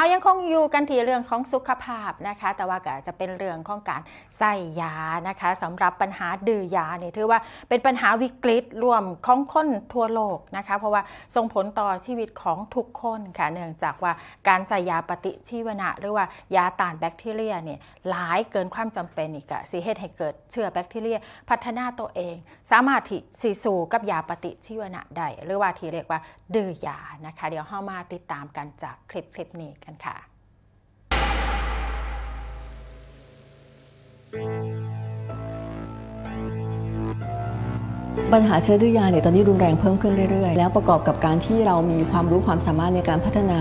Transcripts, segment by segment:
เรายังคงอยู่กันที่เรื่องของสุขภาพนะคะ แต่ว่าก็จะเป็นเรื่องของการใส่ยานะคะสำหรับปัญหาดื้อยาเนี่ยถือว่าเป็นปัญหาวิกฤตรวมของคนทั่วโลกนะคะ เพราะว่าส่งผลต่อชีวิตของทุกคนค่ะเนื่องจากว่าการใส่ยาปฏิชีวนะ หรือว่ายาต้านแบคทีเรียเนี่ยหลายเกินความจำเป็นอีกอะสิเหตุให้เกิดเชื้อแบคทีเรีย พัฒนาตัวเอง สามารถที่สีสู่กับยาปฏิชีวนะได้หรือว่าที่เรียกว่าดื้อยานะคะ เดี๋ยวเข้ามาติดตามกันจากคลิปคลิปนี้กันค่ะปัญหาเชื้อดื้อยาเนี่ยตอนนี้รุนแรงเพิ่มขึ้นเรื่อยๆ แล้วประกอบกับการที่เรามีความรู้ความสามารถในการพัฒนา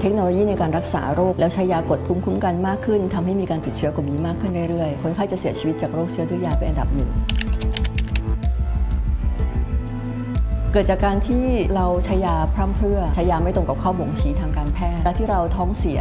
เทคโนโลยีในการรักษาโรค แล้วใช้ยากดภูมิคุ้มกันมากขึ้นทำให้มีการติดเชื้อกลุ่มนี้มากขึ้นเรื่อยๆ คนไข้จะเสียชีวิตจากโรคเชื้อดื้อยาเป็นอันดับหนึ่ง เกิดจากการที่เราใช้ยาพร่ำเพรื่อใช้ยาไม่ตรงกับข้อบ่งชี้ทางการแพทย์และที่เราท้องเสีย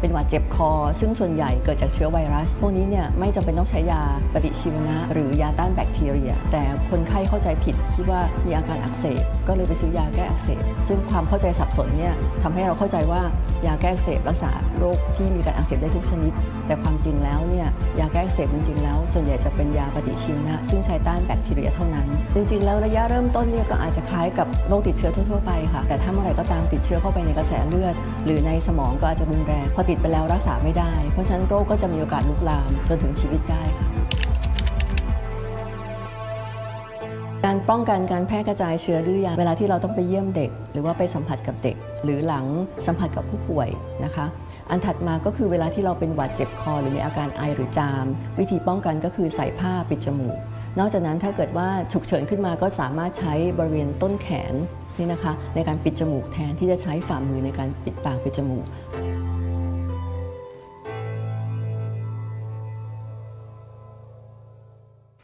เป็นหวัดเจ็บคอ ซึ่งส่วนใหญ่เกิดจากเชื้อไวรัส พวกนี้เนี่ยไม่จำเป็นต้องใช้ยาปฏิชีวนะ หรือยาต้านแบคทีเรีย แต่คนไข้เข้าใจผิดคิดว่ามีอาการอักเสบก็เลยไปซื้อยาแก้อักเสบซึ่งความเข้าใจสับสนเนี่ยทำให้เราเข้าใจว่ายาแก้อักเสบรักษาโรคที่มีการอักเสบได้ทุกชนิด แต่ความจริงแล้วเนี่ยยาแก้อักเสบจริงๆแล้ว ส่วนใหญ่จะเป็นยาปฏิชีวนะ ซึ่งใช้ต้านแบคทีเรียเท่านั้น จริงๆ แล้วระยะเริ่มต้นเนี่ยก็อาจจะล้ายกับโรคติดเชื้อทั่วๆไปค่ะ แต่ถ้าเมื่อไหร่ก็ตามติดเชื้อเข้าไปในกระแสเลือด หรือในสมองก็อาจจะรุนแรง พอติดไปแล้วรักษาไม่ได้ เพราะฉะนั้นโรคก็จะมีโอกาสลุกลามจนถึงชีวิตได้ค่ะการป้องกันการแพร่กระจายเชื้อดื้อยาเวลาที่เราต้องไปเยี่ยมเด็ก หรือว่าไปสัมผัสกับเด็ก หรือหลังสัมผัสกับผู้ป่วยนะคะ อันถัดมาก็คือเวลาที่เราเป็นหวัดเจ็บคอ หรือมีอาการไอหรือจาม วิธีป้องกันก็คือใส่ผ้าปิดจมูก นอกจากนั้นถ้าเกิดว่าฉุกเฉินขึ้นมาก็สามารถใช้บริเวณต้นแขนนี่นะคะในการปิดจมูกแทนที่จะใช้ฝ่ามือในการปิดปากปิดจมูก